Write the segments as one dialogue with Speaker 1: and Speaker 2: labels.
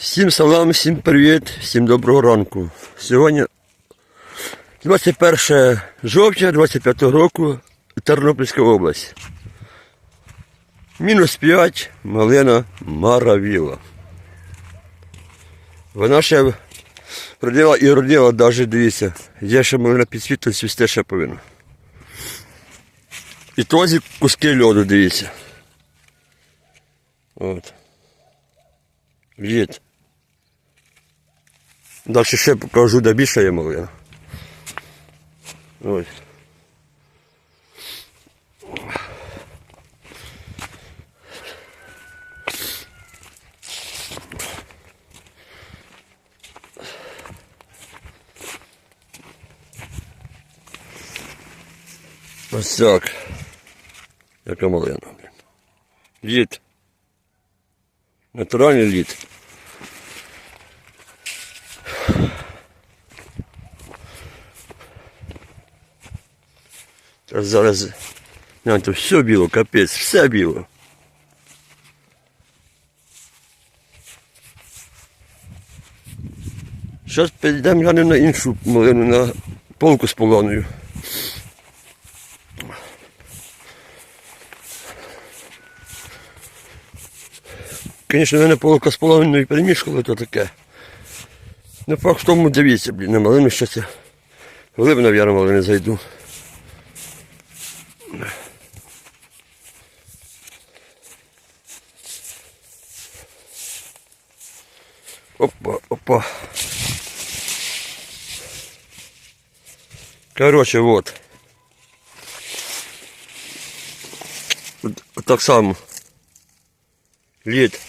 Speaker 1: Всім салам, всім привіт, всім доброго ранку. Сьогодні 21 жовтня 25 року Тернопільська область. Мінус 5, малина Маравіла. Вона ще родила і родила, навіть дивіться, є ще малина під світлом цвісте ще повинна. І тозі куски льоду, дивіться. От. Лід. Далі ще покажу, де більше є малина. Ось. Ось так. Яка малина, блін. Лід. Натуральний лід. Та зараз гляньте, все біло, капець, все біло. Зараз підійдемо глянемо на іншу малину, на полку з полоною. Звісно, мене полка з половиною перемішкали, то таке. Не факт в тому дивіться, блін, на малину щось я. Глиб, мабуть, малини зайду. Опа, опа. Короче, вот. Так само. Лід.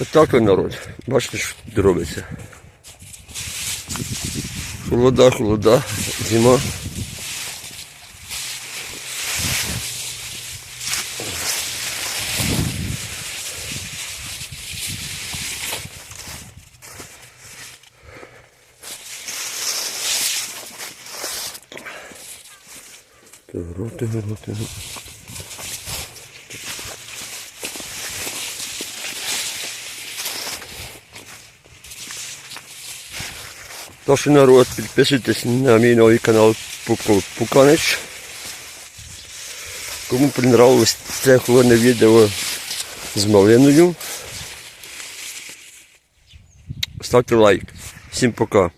Speaker 1: Отак ви народ. Бачите, що тут робиться. Холода, холода, зима. Тигро, тигро, тигро. Тож народ, підписуйтесь на мій новий канал Пуканич. Кому понравилось це холодне відео з малиною. Ставте лайк. Всім пока.